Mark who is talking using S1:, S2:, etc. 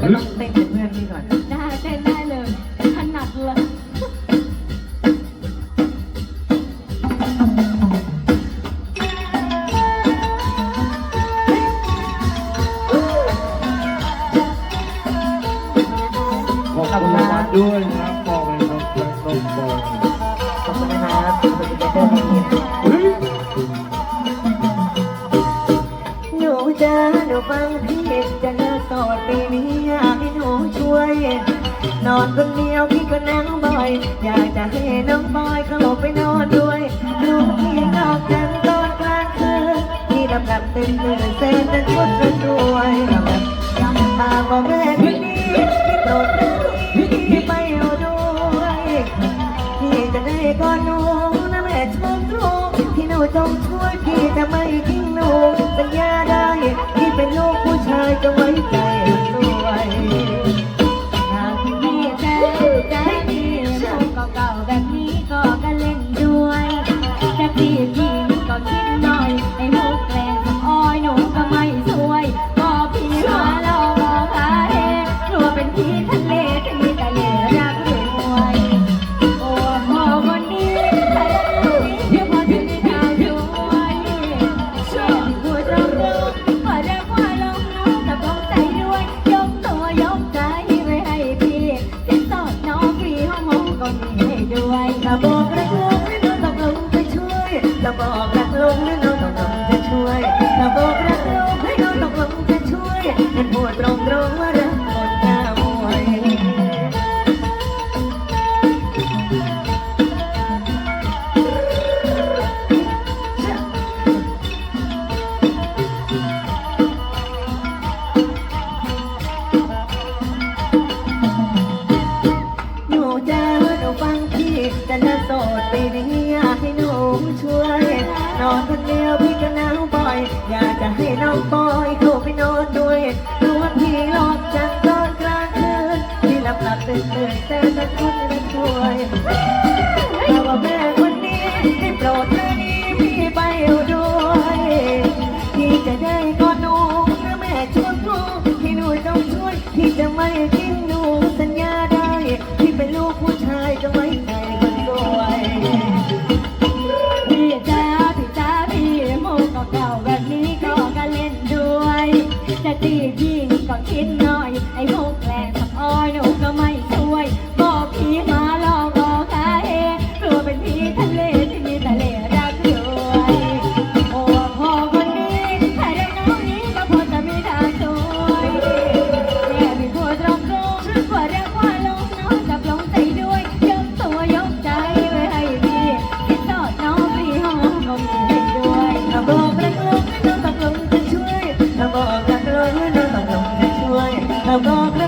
S1: ก็ต้องเต้นกับเพื่อนพี่ก่อน
S2: ได้เต้นได้เลยถนัดเลย
S3: ขอบคุณรางวัลด้วยนะ
S1: ฟังพี่จะเลิกโสดปีนี้อยากให้หนูช่วย นอนคนเดียวพี่ก็นั่งบ่อย อยากจะให้น้องบอยเข้าไปนอนด้วยดูพี่นอกกันตอนกลางคืนพี่ลำลับเตื่นตื่นเส้นนั้นชุดระด้วยยังตาบอกแม่คนนี้พี่โปรดนพี่ไปเอาด้วยพี่จะได้ก่อนหนูนะแม่ชมตรงที่หนูจงช่วยพี่จะไม่ทิ้งหนูสัญญา
S2: อนคนเดียวพี่ก็หนา
S1: วบ่อย อยากจะให้น้องบอยเข้าไปนอนด้วยรู้ว่าพี่หลอกจังตอนกลางคืนพี่หลับหลับตื่นตื่นแต่แต่คนไม่ช่วยแต่ว่าแม่คนนี้ให้โปรดเธอนี้พี่ไปอาด้วยพี่จะได้กอดหนูนะแม่ช่วยครูที่หนูต้องช่วยพี่จะไม่ทิ้งหนู
S2: ถ้าบอก
S1: รักลงให้น้องตกลงจะช่วยถ้าบอกรัก